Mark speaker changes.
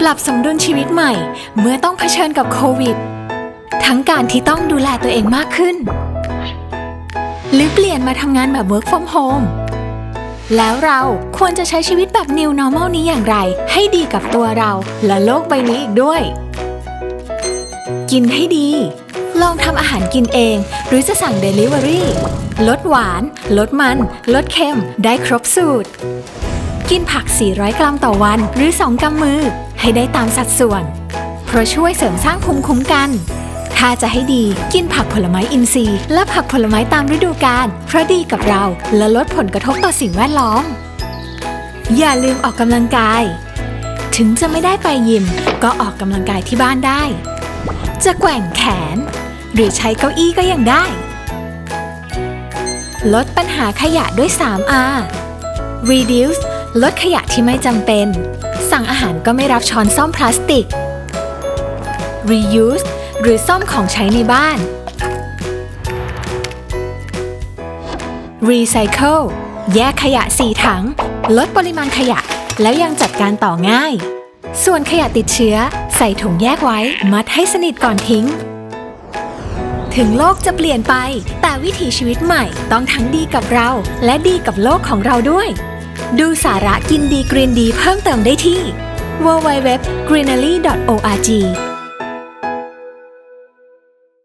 Speaker 1: ปรับสมดุลชีวิตใหม่ เมื่อต้องเผชิญกับโควิด ทั้งการที่ต้องดูแลตัวเองมากขึ้น หรือเปลี่ยนมาทำงานแบบ work from home แล้วเราควรจะใช้ชีวิตแบบ new normal นี้อย่างไร ให้ดีกับตัวเราและโลกใบนี้อีกด้วย กินให้ดี ลองทำอาหารกินเอง หรือจะสั่ง Delivery ลดหวาน ลดมัน ลดเค็ม ได้ครบสูตร กินผัก 400 กรัมต่อวัน หรือ 2กำมือ ให้ได้ตามสัดส่วน เพราะช่วยเสริมสร้างภูมิคุ้มกัน ถ้าจะให้ดีกินผักผลไม้อินทรีย์ และผักผลไม้ตามฤดูกาลเพราะดีกับเราและลดผลกระทบต่อสิ่งแวดล้อม อย่าลืมออกกำลังกาย ถึงจะไม่ได้ไปยิม ก็ออกกำลังกายที่บ้านได้ จะแกว่งแขน หรือใช้เก้าอี้ก็ยังได้ ลดปัญหาขยะด้วย 3R reduce ลดขยะที่ไม่จำเป็น สั่งอาหารก็ไม่รับช้อนซ่อมพลาสติก reuse หรือซ่อมของใช้ในบ้าน recycle แยกขยะ4ถัง ลดปริมาณขยะ แล้วยังจัดการต่อง่าย ส่วนขยะติดเชื้อ ใส่ถุงแยกไว้ มัดให้สนิทก่อนทิ้ง ถึงโลกจะเปลี่ยนไป แต่วิถีชีวิตใหม่ต้องทั้งดีกับเรา และดีกับโลกของเราด้วย ดูสาระกินดีกรีนดีเพิ่มเติมได้ที่ www.greenery.org